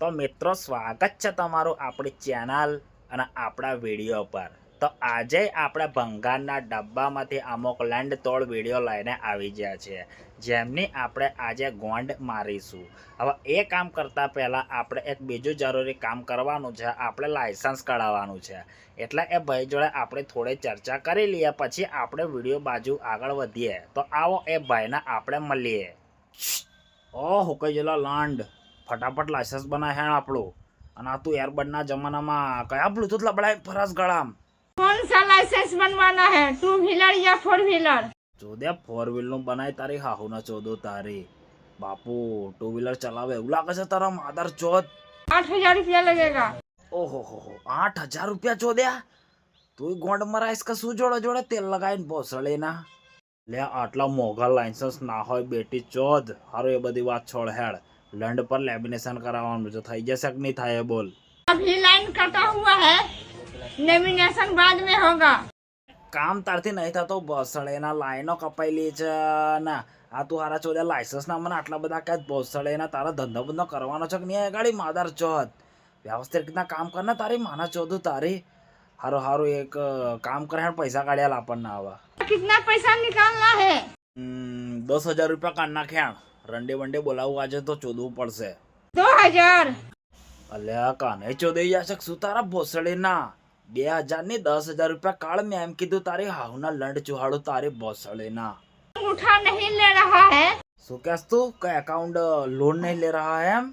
તો મિત્રો, સ્વાગત છે તમારું આપણી ચેનલ અને આપણા વીડિયો પર. તો આજે આપણે ભંગારના ડબ્બામાંથી અમુક લેન્ડ તોડ વીડિયો લઈને આવી ગયા છે જેમની આપણે આજે ગોંડ મારીશું. હવે એ કામ કરતાં પહેલાં આપણે એક બીજું જરૂરી કામ કરવાનું છે, આપણે લાયસન્સ કઢાવવાનું છે. એટલે એ ભાઈ જોડે આપણે થોડી ચર્ચા કરી લઈએ, પછી આપણે વીડિયો બાજુ આગળ વધીએ. તો આવો એ ભાઈને આપણે મળીએ. ઓ હુકાઈ ગયેલા લાંડ. ફટાફટ લાયસન્સ બના હેણ આપણું. અને આ તું એરબડના જમાનામાં કયા આપણું તું લબડાય ફરસ ગળામ કોણ સા લાયસન્સ બનવાના હે? ટુ વ્હીલર યા ફોર વ્હીલર ચોદે ફોરનું બનાય તારી હાહુ ના ચોદો તારી. બાપુ ટુ વ્હીલર ચલાવે. એવું લાગે છે તારા માદર ચોદ? આઠ રૂપિયા લગેગા. ઓહો હો હો. આઠ હજાર રૂપિયા ચોદ્યા તું ગોંડ મરાઈશ કે શું જોડે જોડે તેલ લગાવીને ભોસળે ના? લે આટલા મોઘા લાયસન્સ ના હોય બેટી ચોદ. હારો એ બધી વાત છોડ હેડ. લંડ પર લેમિનેશન કરાવવાનું છે થઈ જશે કે નહીં થાય એ બોલ अभी लाइन कटा हुआ है लेमिनेशन बाद में होगा કામ તારથી નહીં થતો ભોસડેના લાઈનો કપાયેલી છે ને આ તું હારા ચોદ્યા લાયસન્સ ના મને આટલા બધા કે ભોસડેના તારા ધંધો બંધો કરવાનો છે કે નહીં ગાડી માદાર ચોદ વ્યવસ્થિત રીતના કામ કર ને તારી માના ચોધું તારી હારું હારું એક અ, કામ કરે હેડ પૈસા કાઢ્યા આપણને આવા कितना पैसा निकालना है હમ, દસ હજાર રૂપિયા કાઢ નાખ્યા રંડે વંડે બોલાવવું આજે તો ચોદવું પડશે. દો કાને ચોદઈ જશે શું તારા ભોસડે ના બે હજાર ને દસ હજાર રૂપિયા કાળ મેં એમ કીધું તારે હાવના લંડ ચુહાડો તારે ભોસડે ના ઉઠા નહીં લે રહા હે? શું કહેસ તું? કઈ એકાઉન્ટ લોન નહીં લે રહા હે એમ?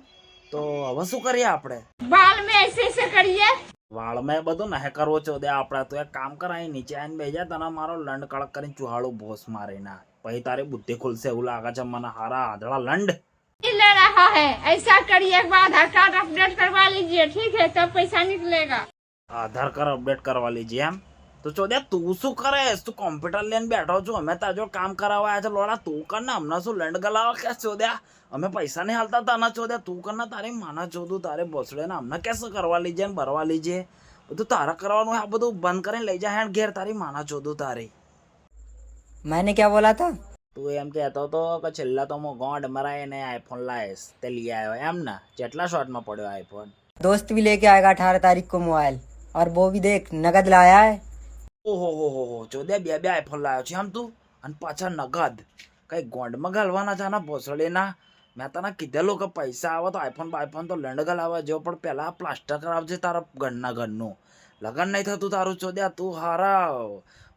તો હવે શું કરીએ આપણે? બાલ મે એસે એસે કરીએ. વાળમાં બધું નહે કરવો ચોદે આપણે. તો એક કામ કરાય નીચે આવીને બેજા તને મારો લંડ કડક કરીને ચુહાડો ભોસ મારે ના પછી તારી બુદ્ધિ ખુલશે એવું લાગે છે મને હારા આધળા લંડ नहीं ले रहा है ऐसा करिए एक बार आधार कार्ड अपडेट करवा लीजिए ठीक है तब पैसा निकलेगा આધાર કાર્ડ અપડેટ કરવા લીજે એમ તો ચોદે તું શું કરે તું કોમ્પ્યુટર લઈને બેઠો છું અમે તાર જોડે કામ કરાવવા આવ્યા છે લોડા તું કર ને અમને શું લંડ ગલાવા કે ચોદ્યા અમે પૈસા નહીં હાલતા તને ચોદ્યા તું કર ને તારી માના ચોદું તારે ભોસડે ને અમને કેસે કરવા લીજે ને ભરવા લીજે બધું તારે કરવાનું આ બધું બંધ કરીને લઈ જા હેડ ઘેર તારી માના ચોદું તારી मैंने क्या बोला था તું એમ કહેતો તો કે છેલ્લા તો હું ગોંડ મરાય ને આઈફોન લાવીશ તે લઈ આવ્યો એમ ને કેટલા શોર્ટમાં પડ્યો આઈફોન दोस्त भी लेके आएगा अठारह तारीख को मोबाइल और वो भी देख नगद लाया है ઓહો હો હો હો ચોદે બે બે આઈફોન લાવ્યો છે આમ તું અને પાછા નગદ કઈ ગોંડમાં ઘાલવાના છે આના ભોસડીના મેં તને કીધેલું કે પૈસા આવે તો આઈફોન બાઈફોન તો લંડ ગલાવા જેવો પણ પહેલા પ્લાસ્ટર કરાવજે તારા ઘરના ઘરનું લગન નહીં થતું તારું ચોદ્યા તું હારા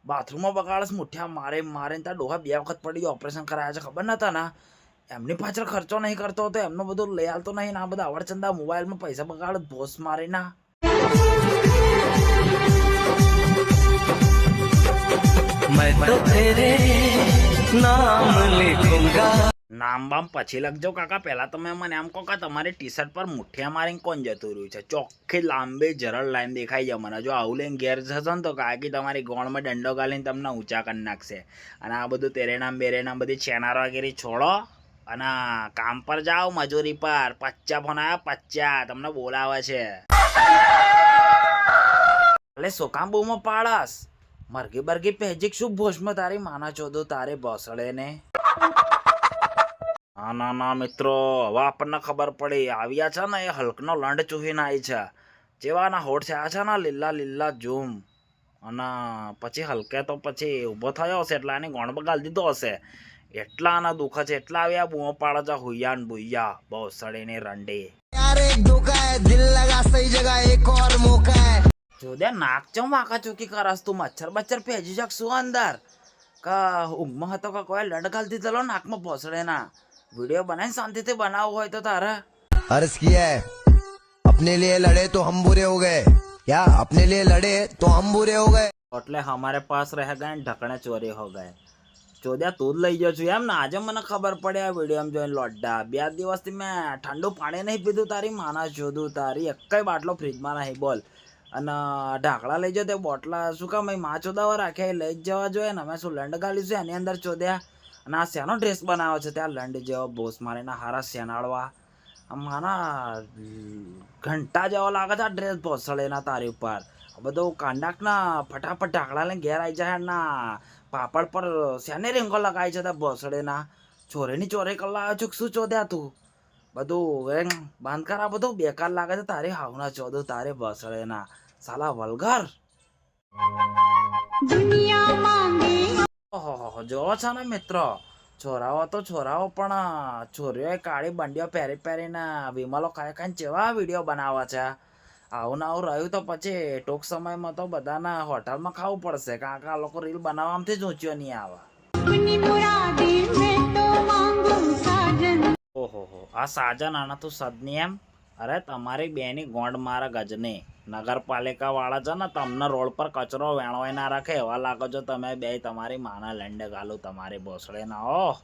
બાથરૂમમાં બગાડસ મુઠ્ઠિયા મારે મારે તારા ડોહા બે વખત પડી ઓપરેશન કરાયા છે ખબર નતા ના એમની પાછળ ખર્ચો નહીં કરતો તો એમનું બધું લઈ આવતો નહીં ને આ બધા અવડચંદા મોબાઈલમાં પૈસા બગાડ ભોસ મારી ના मैं तो तेरे नाम लिखूंगा નામ બામ પછી લખજો કાકા. પહેલાં તમે મને એમ કહો કે તમારી ટી શર્ટ પર મુઠ્ઠિયા મારીને કોણ જતું રહ્યું છે? ચોખ્ખી, લાંબી, જરળ લાઈન દેખાઈ જાય. મને જો આવું લઈને ઘેર જશો ને તો કાકી તમારી ગોળમાં દંડો ગાલીને તમને ઊંચા કરી નાખશે. અને આ બધું તેરેનામ બેરેનામ બધી ચેનારવાગીરી છોડો અને કામ પર જાઓ મજૂરી પર. પચ્ચા ફોન આવ્યા પચ્ચા. તમને બોલાવે છે. એટલે સોકામ બૂમો પાડસ? મરઘી બરઘી પહેજીક શું ભોજમાં તારી માના ચોદો, તારે ભસડે ને? ના ના ના મિત્રો હવે આપણને ખબર પડી આવ્યા છે ને એ હલકનો લંડ ચૂહીને આવી છે. જેવાના હોઠ છે આ છે ને લીલા લીલા ઝૂમ. અને પછી હલકે તો પછી ઊભો થયો હશે એટલે એની ગોણ બગાલ દીધો હશે. એટલા આના દુઃખ છે એટલા આવ્યા બૂમો પાડે છે હુયા ને બુયા બહુ સડીની રંડી જોદે નાક ચમ વાંકા ચૂકી કરસ તું મચ્છર બચ્છર ભેજી શકશું અંદર? કા ઉમ્મા હતો કા કોઈ લડગાલ દીધેલો નાકમાં ભોસડે ના વીડિયો બનાવીને શાંતિથી બનાવવો હોય તો તારે अर्ज किया અપને अपने લડે તો तो हम बुरे हो गए। क्या अपने लिए लड़े तो हम बुरे हो એટલે હમારે પાસ રહે ગયા ને ઢકણે ચોરી હો ગયે. ચોદ્યા તું જ લઈ ગયો છું એમ ને? આજે મને ખબર પડે આ વીડિયો જોઈને લોડા બે દિવસથી મેં ઠંડુ પાણી નહીં પીધું તારી માના જોધું તારી. એક બાટલો ફ્રીજમાં નહીં બોલ. અને ઢાંકડા લઈ જાઓ તે બોટલા શું કામમાં ચોદાવા રાખ્યા એ લઈ જવા જોઈએ ને? અમે શું લંડ ગાલીશું એની અંદર ચોદ્યા અને આ શેનો ડ્રેસ બનાવ્યો છે? ત્યાં લંડ જેવો બોસ મારીના હારા શેનાળવા આમ માના ઘંટા જેવો લાગે છે આ ડ્રેસ ભોસડેના તારી ઉપર. બધો કાંડાકના ફટાફટ ઢાકડા લઈને ઘેર આવી જાય ના પાપડ પર શેને રીંગો લગાવી છે ત્યાં ભોસળેના ચોરેની ચોરે કલા આવ્યો છું શું ચોદ્યા તું? બધું એમ બાંધકાર, આ બધું બેકાર લાગે છે તારે હાવના ચોદું, તારે ભોસળેના સાલા વલગર ઓહો જોવો છો ને મિત્રો? છોરાઓ તો છોરાઓ, પણ છોરીઓએ કાળી બંડીઓ પહેરી પહેરીને વિમલો ખાઈ ખાઈને કેવા વીડિયો બનાવે છે? આવું ને આવું રહ્યું તો પછી ટૂંક સમયમાં તો બધાના હોટલમાં ખાવું પડશે. કારણ કે આ લોકો રીલ બનાવવામાંથી જ ઊંચો નહીં આવે. ઓહો આ સાજન આના તું સદની એમ? અરે, તમારી બેની ગોંડ મારા ગજની. નગરપાલિકા વાળા છે ને, તમને રોડ પર કચરો વેણવાય ના રાખે, એવા લાગો છો તમે બે તમારી માના લેન્ડે ગાલું તમારી ભોસડે ના ઓહ